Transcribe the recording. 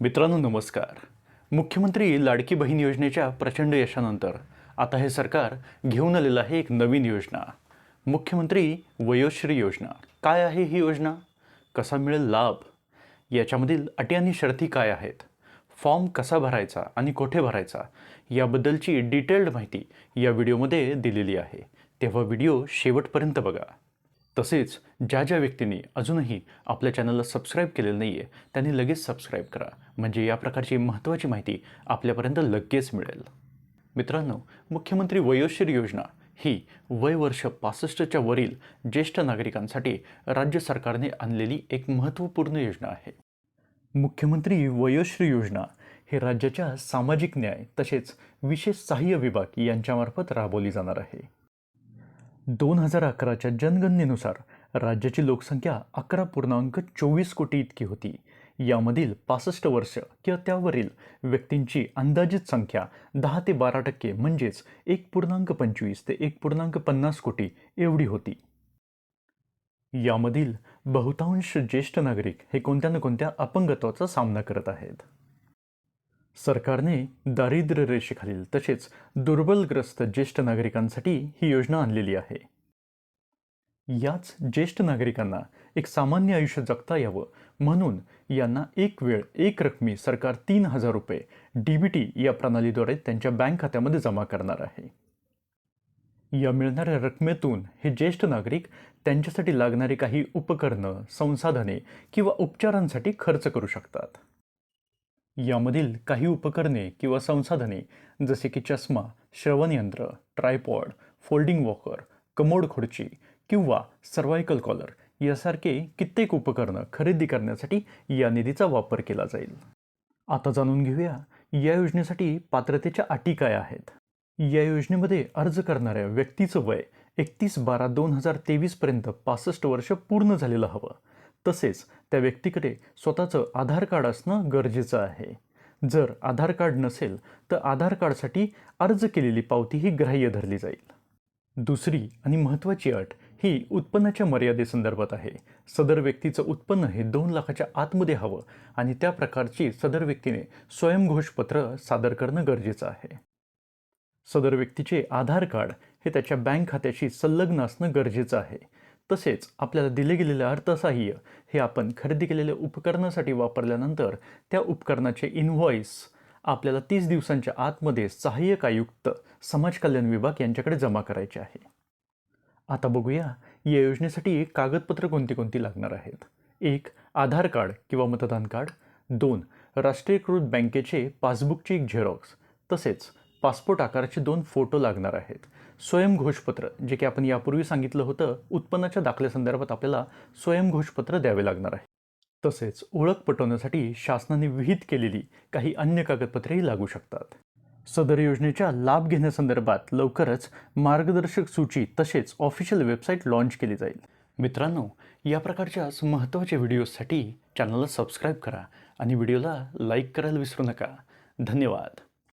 मित्रांनो नमस्कार. मुख्यमंत्री लाडकी बहीण योजनेच्या प्रचंड यशानंतर आता हे सरकार घेऊन आलेलं आहे एक नवीन योजना. मुख्यमंत्री वयोश्री योजना. काय आहे ही योजना? कसा मिळेल लाभ? याच्यामधील अटी आणि शर्ती काय आहेत? फॉर्म कसा भरायचा आणि कुठे भरायचा? याबद्दलची डिटेल्ड माहिती या व्हिडिओमध्ये दिलेली आहे. तेव्हा व्हिडिओ शेवटपर्यंत बघा. तसेच ज्या ज्या व्यक्तींनी अजूनही आपल्या चॅनलला सबस्क्राईब केलेलं नाही आहे त्यांनी लगेच सबस्क्राईब करा. म्हणजे या प्रकारची महत्त्वाची माहिती आपल्यापर्यंत लगेच मिळेल. मित्रांनो मुख्यमंत्री वयोश्री योजना ही वय वर्ष पासष्टच्या वरील ज्येष्ठ नागरिकांसाठी राज्य सरकारने आणलेली एक महत्त्वपूर्ण योजना आहे. मुख्यमंत्री वयोश्री योजना हे राज्याच्या सामाजिक न्याय तसेच विशेष सहाय्य विभाग यांच्यामार्फत राबवली जाणार आहे. दोन हजार अकराच्या जनगणनेनुसार राज्याची लोकसंख्या अकरा पूर्णांक चोवीस कोटी इतकी होती. यामधील पासष्ट वर्ष किंवा त्यावरील व्यक्तींची अंदाजित संख्या दहा ते बारा टक्के म्हणजेच एक पूर्णांक पंचवीस ते एक पूर्णांक पन्नास कोटी एवढी होती. यामधील बहुतांश ज्येष्ठ नागरिक हे कोणत्या ना कोणत्या अपंगत्वाचा सामना करत आहेत? सरकारने दारिद्र्य रेषेखालील तसेच दुर्बलग्रस्त ज्येष्ठ नागरिकांसाठी ही योजना आणलेली आहे. याच ज्येष्ठ नागरिकांना एक सामान्य आयुष्य जगता यावं म्हणून यांना एक वेळ एक रकमी सरकार तीन हजार रुपये डी बी टी या प्रणालीद्वारे त्यांच्या बँक खात्यामध्ये जमा करणार आहे. या मिळणाऱ्या रकमेतून हे ज्येष्ठ नागरिक त्यांच्यासाठी लागणारी काही उपकरणं संसाधने किंवा उपचारांसाठी खर्च करू शकतात. यामधील काही उपकरणे किंवा संसाधने जसे की चष्मा श्रवणयंत्र ट्रायपॉड फोल्डिंग वॉकर कमोड खुर्ची किंवा सर्वायकल कॉलर यासारखे कित्येक उपकरणं खरेदी करण्यासाठी या निधीचा वापर केला जाईल. आता जाणून घेऊया या योजनेसाठी पात्रतेच्या अटी काय आहेत? या योजनेमध्ये अर्ज करणाऱ्या व्यक्तीचं वय एकतीस बारा दोन हजार तेवीसपर्यंत पासष्ट वर्ष पूर्ण झालेलं हवं. तसेच त्या व्यक्तीकडे स्वतःचं आधार कार्ड असणं गरजेचं आहे. जर आधार कार्ड नसेल तर आधार कार्डसाठी अर्ज केलेली पावती ही ग्राह्य धरली जाईल. दुसरी आणि महत्त्वाची अट ही उत्पन्नाच्या मर्यादेसंदर्भात आहे. सदर व्यक्तीचं उत्पन्न हे दोन लाखाच्या आतमध्ये हवं आणि त्या प्रकारची सदर व्यक्तीने स्वयंघोषपत्र सादर करणं गरजेचं आहे. सदर व्यक्तीचे आधार कार्ड हे त्याच्या बँक खात्याशी संलग्न असणं गरजेचं आहे. तसेच आपल्याला दिले गेलेले अर्थसहाय्य हे आपण खरेदी केलेल्या उपकरणासाठी वापरल्यानंतर त्या उपकरणाचे इनव्हॉइस आपल्याला तीस दिवसांच्या आतमध्ये सहाय्यक आयुक्त समाज कल्याण विभाग यांच्याकडे जमा करायचे आहे. आता बघूया या योजनेसाठी कागदपत्र कोणती कोणती लागणार आहेत? एक आधार कार्ड किंवा मतदान कार्ड. दोन राष्ट्रीयकृत बँकेचे पासबुकची एक झेरॉक्स. तसेच पासपोर्ट आकाराचे दोन फोटो लागणार आहेत. स्वयंघोषपत्र जे की आपण यापूर्वी सांगितलं होतं उत्पन्नाच्या दाखल्यासंदर्भात आपल्याला स्वयंघोषपत्र द्यावे लागणार आहे. तसेच ओळख पटवण्यासाठी शासनाने विहित केलेली काही अन्य कागदपत्रेही लागू शकतात. सदर योजनेच्या लाभ घेण्यासंदर्भात लवकरच मार्गदर्शक सूची तसेच ऑफिशियल वेबसाईट लॉन्च केली जाईल. मित्रांनो या प्रकारच्याच महत्त्वाच्या व्हिडिओजसाठी चॅनलला सबस्क्राईब करा आणि व्हिडिओला लाईक करायला विसरू नका. धन्यवाद.